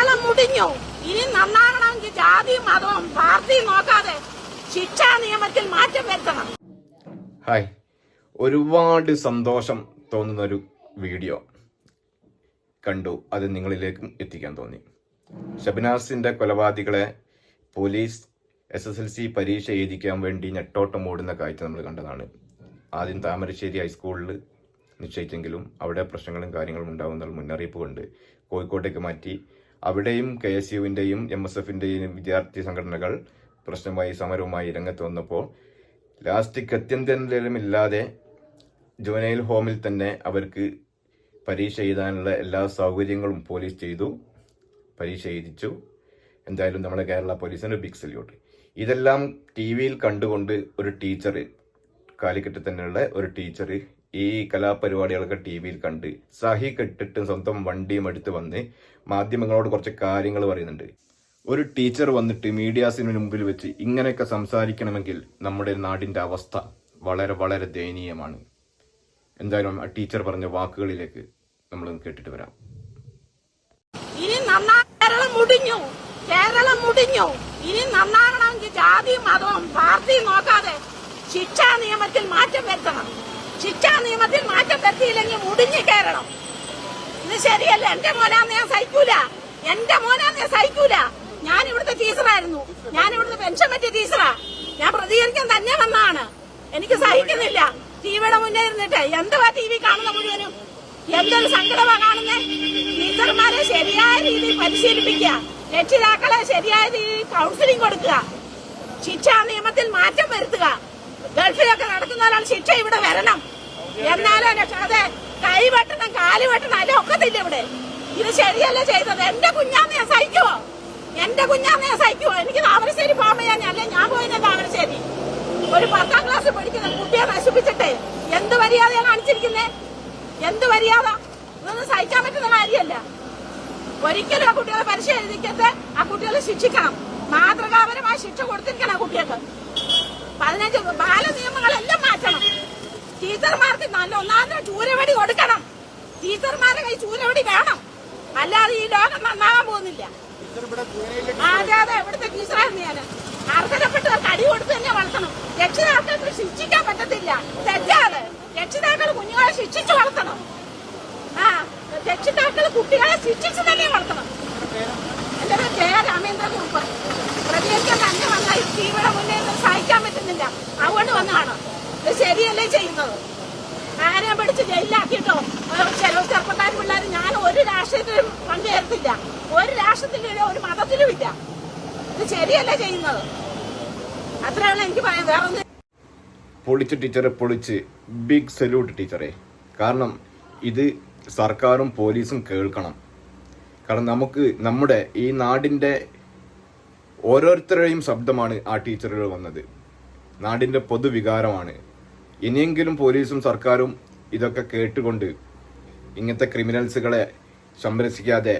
കേരളം മുടിഞ്ഞു. ഇനി നന്നാകണമെങ്കിൽ ജാതി മതവും പാർട്ടിയും നോക്കാതെ ശിക്ഷാ നിയമത്തിൽ മാറ്റം വരുത്തണം. ഹായ്. ഒരുപാട് സന്തോഷം തോന്നുന്ന ഒരു വീഡിയോ കണ്ടു. അത് നിങ്ങളിലേക്കും എത്തിക്കാൻ തോന്നി. ഷബിനാസിന്റെ കൊലപാതകളെ police S S L C പരീക്ഷ എഴുതിക്കാൻ വേണ്ടി ഞെട്ടോട്ടം ഓടുന്ന കാഴ്ച നമ്മൾ കണ്ടതാണ്. ആദ്യം താമരശ്ശേരി ഹൈസ്കൂളിൽ നിശ്ചയിച്ചെങ്കിലും അവിടെ പ്രശ്നങ്ങളും കാര്യങ്ങളും ഉണ്ടാകുന്ന മുന്നറിയിപ്പ് കൊണ്ട് കോഴിക്കോട്ടേക്ക് മാറ്റി അവിടെയും കെ എസ് യുവിന്റെയും എം എസ് എഫിന്റെയും വിദ്യാർത്ഥി സംഘടനകൾ പ്രശ്നമായി സമരവുമായി രംഗത്ത് വന്നപ്പോൾ ലാസ്റ്റ് ഗത്യന്തരമില്ലാതെ ജുവനൈൽ ഹോമിൽ തന്നെ അവർക്ക് പരീക്ഷ എഴുതാനുള്ള എല്ലാ സൗകര്യങ്ങളും പോലീസ് ചെയ്തു പരീക്ഷ എഴുതിച്ചു. എന്തായാലും നമ്മുടെ കേരള പോലീസിന് ബിഗ് സല്യൂട്ട്. ഇതെല്ലാം ടി വിയിൽ കണ്ടുകൊണ്ട് ഒരു ടീച്ചർ കാലിക്കറ്റ് തന്നെയുള്ള ഒരു ടീച്ചർ ഈ കലാപരിപാടികളൊക്കെ ടി വിയിൽ കണ്ട് സഹി കെട്ടിട്ട് സ്വന്തം വണ്ടിയും എടുത്ത് വന്ന് മാധ്യമങ്ങളോട് കുറച്ച് കാര്യങ്ങൾ പറയുന്നുണ്ട്. ഒരു ടീച്ചർ വന്നിട്ട് മീഡിയാസിന് മുമ്പിൽ വെച്ച് ഇങ്ങനെയൊക്കെ സംസാരിക്കണമെങ്കിൽ നമ്മുടെ നാടിന്റെ അവസ്ഥ വളരെ വളരെ ദയനീയമാണ്. എന്തായാലും ആ ടീച്ചർ പറഞ്ഞ വാക്കുകളിലേക്ക് നമ്മൾ കേട്ടിട്ട് വരാം. ഇനി മുടിഞ്ഞു. കേരളം മുടിഞ്ഞു. ഇനി നന്നാകണമെങ്കിൽ ജാതിയും മതവും പാർട്ടിയും നോക്കാതെ ശിക്ഷാ നിയമത്തിൽ മാറ്റം വരുത്തണം. ശിക്ഷാ നിയമത്തിൽ മാറ്റം വരുത്തിയില്ലെങ്കിൽ മുടിഞ്ഞു കയറണം. ഇത് ശരിയല്ല. എന്റെ മോനാന്ന് ഞാൻ സഹിക്കൂല. എന്റെ മോനാന്ന് ഞാൻ സഹിക്കൂല. ഞാൻ ഇവിടുത്തെ ടീച്ചറായിരുന്നു ഞാൻ ഇവിടുത്തെ പെൻഷൻ പറ്റിയ ടീച്ചറാ ഞാൻ പ്രതികരിക്കാൻ തന്നെ വന്നാണ് എനിക്ക് സഹിക്കുന്നില്ല. ടിവിയുടെ മുന്നേ ഇരുന്നിട്ട് എന്തുവാ ടി വി കാണുന്ന മുഴുവനും? എന്തൊരു സങ്കടമാ കാണുന്നേ? ടീച്ചർമാരെ ശരിയായ രീതിയിൽ പരിശീലിപ്പിക്കുക. രക്ഷിതാക്കളെ ശരിയായ രീതിയിൽ കൗൺസിലിംഗ് കൊടുക്കുക. ശിക്ഷാ നിയമത്തിൽ മാറ്റം വരുത്തുക. ഗൾഫിലൊക്കെ നടക്കുന്ന ഒരാൾ ശിക്ഷ ഇവിടെ വരണം. എന്നാലും അതെ കൈ വെട്ടണം കാൽ വെട്ടണം അല്ലെ ഒക്കത്തില്ല ഇവിടെ. ഇത് ശരിയല്ല ചെയ്തത്? എന്റെ കുഞ്ഞാന്ന് ഞാൻ സഹിക്കുവോ? എന്റെ കുഞ്ഞാന്ന് ഞാൻ സഹിക്കുവോ? എനിക്ക് താമരശ്ശേരി പോകുമ്പോ ഞാൻ അല്ലെ? ഞാൻ പോയില്ല താമരശ്ശേരി. ഒരു പത്താം ക്ലാസ് പഠിക്കുന്ന കുട്ടിയെ നശിപ്പിച്ചിട്ടേ എന്ത് മര്യാദയാണ് കാണിച്ചിരിക്കുന്നേ? എന്ത് മര്യാദ? ഇതൊന്നും സഹിക്കാൻ പറ്റുന്ന കാര്യമല്ല. ഒരിക്കലും ആ കുട്ടികളെ പരീക്ഷ ആ കുട്ടികളെ ശിക്ഷിക്കണം. മാതൃകാപരമായ ശിക്ഷ കൊടുത്തിരിക്കണം ആ കുട്ടികൾക്ക്. പതിനഞ്ച് ബാല നിയമങ്ങളെല്ലാം മാറ്റണം. ടീച്ചർമാർക്ക് നല്ല ഒന്നാമത്തെ ചൂരവടി കൊടുക്കണം. ടീച്ചർമാരുടെ കൈ ചൂരവടി വേണം. അല്ലാതെ ഈ ലോകം നന്നാകാൻ പോകുന്നില്ല. അതെ അതെ ഇവിടുത്തെ ടീച്ചറായിരുന്നു ഞാൻ അർഹതപ്പെട്ടവർക്ക് അടി കൊടുത്ത് തന്നെ വളർത്തണം. രക്ഷിതാക്കൾക്ക് ശിക്ഷിക്കാൻ പറ്റത്തില്ല. തെറ്റാതെ രക്ഷിതാക്കൾ കുഞ്ഞുങ്ങളെ ശിക്ഷിച്ചു വളർത്തണം. ആ രക്ഷിതാക്കൾ കുട്ടികളെ ശിക്ഷിച്ച് തന്നെ വളർത്തണം എന്റെ പേര് ജയ രാമേന്ദ്ര കുറുപ്പ് പ്രതികരിക്കാൻ തന്നെ വന്നാൽ ടീമിയുടെ മുന്നേ നിന്ന് പറ്റുന്നില്ല അതുകൊണ്ട് വന്നതാണ്. ഇത് ശരിയല്ലേ ചെയ്യുന്നത്? ആരെയും പിടിച്ച് ജയിലിലാക്കിയിട്ടോ? ചില ചെറുപ്പക്കാരും പിള്ളേർ ഞാൻ ഒരു രാഷ്ട്രീയത്തിലും പങ്കുചേർത്തില്ല ഒരു രാഷ്ട്രത്തിലും ഒരു മതത്തിലും ഇല്ല. ഇത് ശരിയല്ലേ ചെയ്യുന്നത്? അത്രയാണ് എനിക്ക് പറയാൻ. വേറെ പൊളിച്ച് ടീച്ചറെ പൊളിച്ച്. ബിഗ് സല്യൂട്ട് ടീച്ചറെ. കാരണം ഇത് സർക്കാരും പോലീസും കേൾക്കണം. കാരണം നമുക്ക് നമ്മുടെ ഈ നാടിന്റെ ഓരോരുത്തരുടെയും ശബ്ദമാണ് ആ ടീച്ചറുകൾ വന്നത്. നാടിന്റെ പൊതുവികാരമാണ്. ഇനിയെങ്കിലും പോലീസും സർക്കാരും ഇതൊക്കെ കേട്ടുകൊണ്ട് ഇങ്ങനത്തെ ക്രിമിനൽസുകളെ സംരക്ഷിക്കാതെ